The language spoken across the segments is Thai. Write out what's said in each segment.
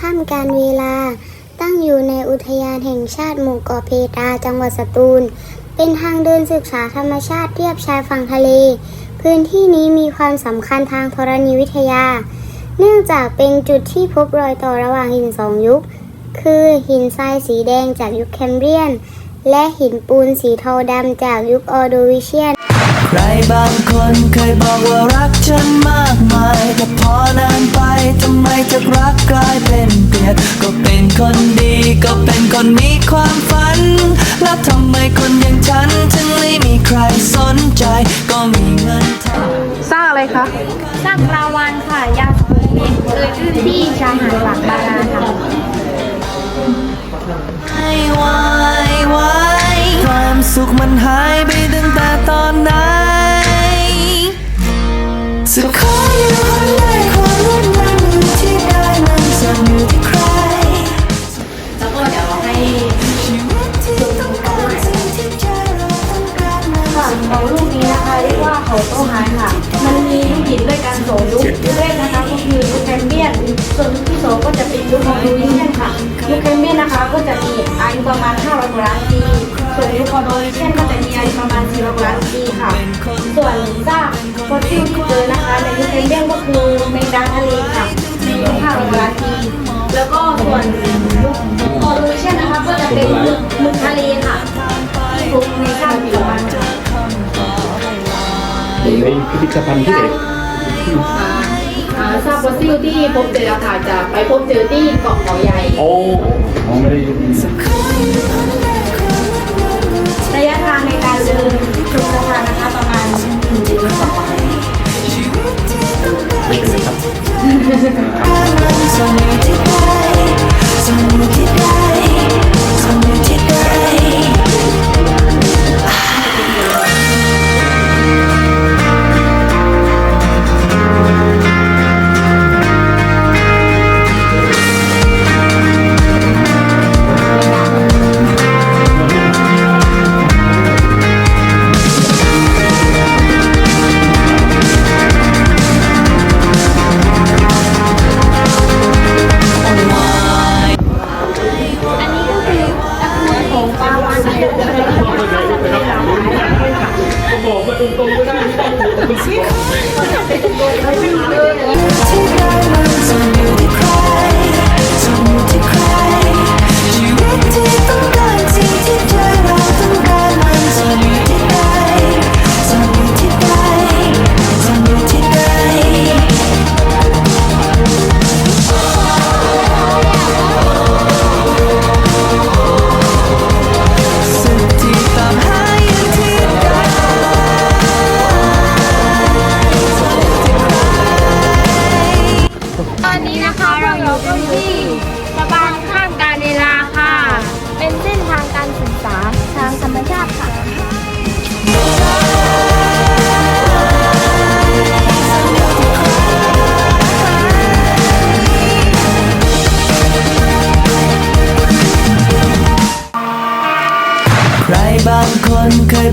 ข้ามการเวลา ตั้งอยู่ในอุทยานแห่งชาติหมู่เกาะเพตราจังหวัดสตูล เป็นทางเดินศึกษาธรรมชาติเทียบชายฝั่งทะเล พื้นที่นี้มีความสำคัญทางธรณีวิทยา เนื่องจากเป็นจุดที่พบรอยต่อระหว่างหินสองยุค คือหินทรายสีแดงจากยุคแคมเบรียน และหินปูนสีเทาดำจากยุคออโดวิเชียนใครบางคนเคยบอกว่ารักฉันมากมาย แต่พอนานไปทำไมจากรักกลายเป็น ด ก็เป็นคนดี ก็เป็นคนมีความฝัน แล้วทำไมคนอย่างฉัน ถึงไม่มีใครสนใจ ก็มีเงินทอง สร้างอะไรคะ สร้างปลาวานค่ะ ยาวสูงเมตรเกิดขึ้นที่ชายหาดปากบาร ฟอสซิลที่เจอนะคะ ในยุคแคมเบียนก็คือแมงดาทะเลค่ะในยุค500กว่าล้านปีแล้วก็ส่วนยุคออโดวิเชียนนะคะก็จะเป็นหมึกหมึกทะเลค่ะที่พบในซากปัจจุบันค่ะอยู่ในพิพิธภัณฑ์ที่ไหนอ่าซากฟอสซิลที่พบเจอค่ะจะไปพบเจอที่เกาะเขาใหญ่โอ้ผมไม่ได้ยินระยะทางในการเดินชมสะพานนะคะประมาณหนึ่งถึงสองวัน ไม่เป็นไรครับซ่อนอที่ใดซ่อนอที่ใด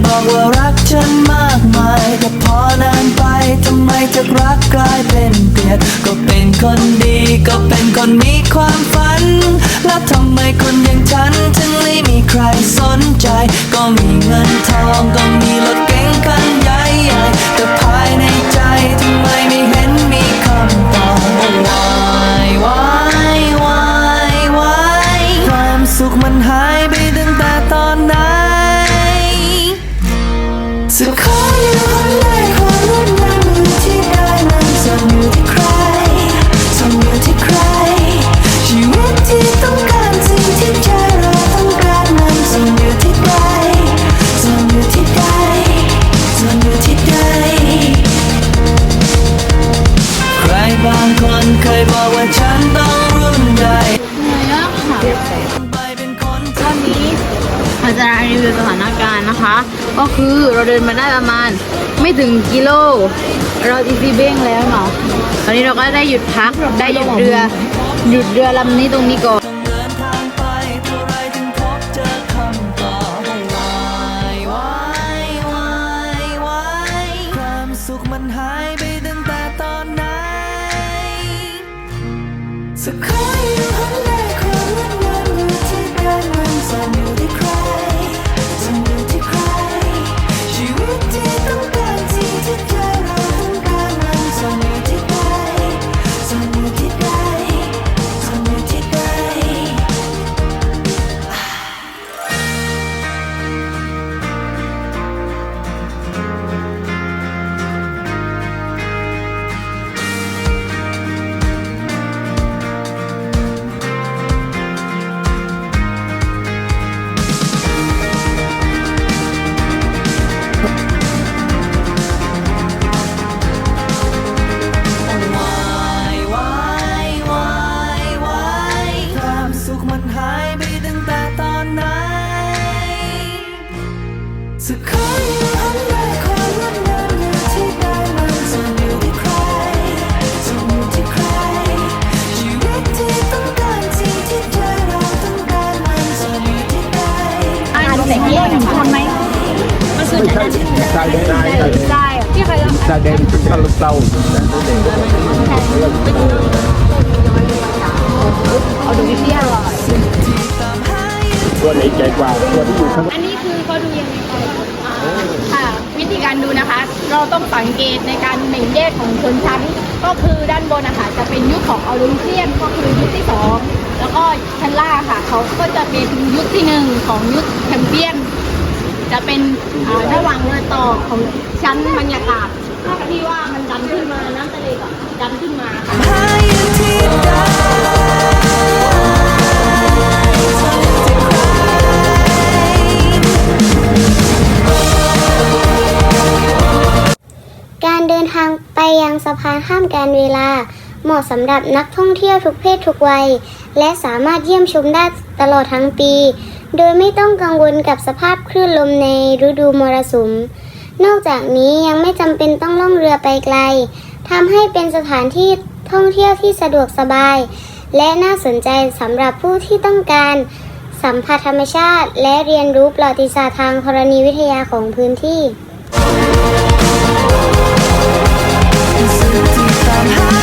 บอกว่ารักฉันมากมายแต่พอนานไปทำไมจากรักกลายเป็นเกลียดก็เป็นคนดีก็เป็นคนมีความฝัน แล้วทำไมคนอย่างฉันถึงไม่มีใครสนใจ ก็มีเงิน ยบอกว่าฉันต้องรุ่นใหญ่ไปเป็นคนตอนนี้เราจะรีวิวสถานการณ์นะคะ ก็คือเราเดินมาได้ประมาณไม่ถึงกิโล เราอีซีเบ้งแล้วเนาะตอนนี้เราก็ได้หยุดพักได้หยุดเรือหยุดเรือลำนี้ตรงนี้ก่อน ตั้ง สุดท้ายอันใดความงดงามอยู่ที่ใดมันจะอยู่ที่ใครจะอยู่ที่ใคร ชีวิตที่ต้องการสิ่งที่ใจเราต้องการมันจะอยู่ที่ใดอ่านแต่เยี่ยมทำไหมชายแดนชายแดนได้ที่ใครต้องชายแดนเป็นชาลเซาเอาดูวิทยาหน่อยตัวไหนใหญ่กว่าตัวที่อยู่ข้างอันนี้คือเขาดูยังไงก่อนค่ะ วิธีการดูนะคะ เรา ต้องสังเกตในการแบ่งแยกของชนชั้น ก็คือด้านบนนะคะจะเป็นยุคของออริเซียนก็คือยุคที่สองแล้วก็ชั้นล่างค่ะเขาก็จะเป็นยุคที่หนึ่งของยุคแคมเปียน จะเป็นอ่าระหว่างรอยต่อของชั้นบรรยากาศที่ว่ามันดันขึ้นมาน้ำทะเลก็ดันขึ้นมาค่ะ ยังสะพานข้ามการเวลา เหมาะสำหรับนักท่องเที่ยวทุกเพศทุกวัย และสามารถเยี่ยมชมได้ตลอดทั้งปี โดยไม่ต้องกังวลกับสภาพคลื่นลมในฤดูมรสุม นอกจากนี้ยังไม่จำเป็นต้องล่องเรือไปไกลทำให้เป็นสถานที่ท่องเที่ยวที่สะดวกสบาย และน่าสนใจสำหรับผู้ที่ต้องการ สัมผัสธรรมชาติ และเรียนรู้ประวัติศาสตร์ทางธรณีวิทยาของพื้นที่ สิ่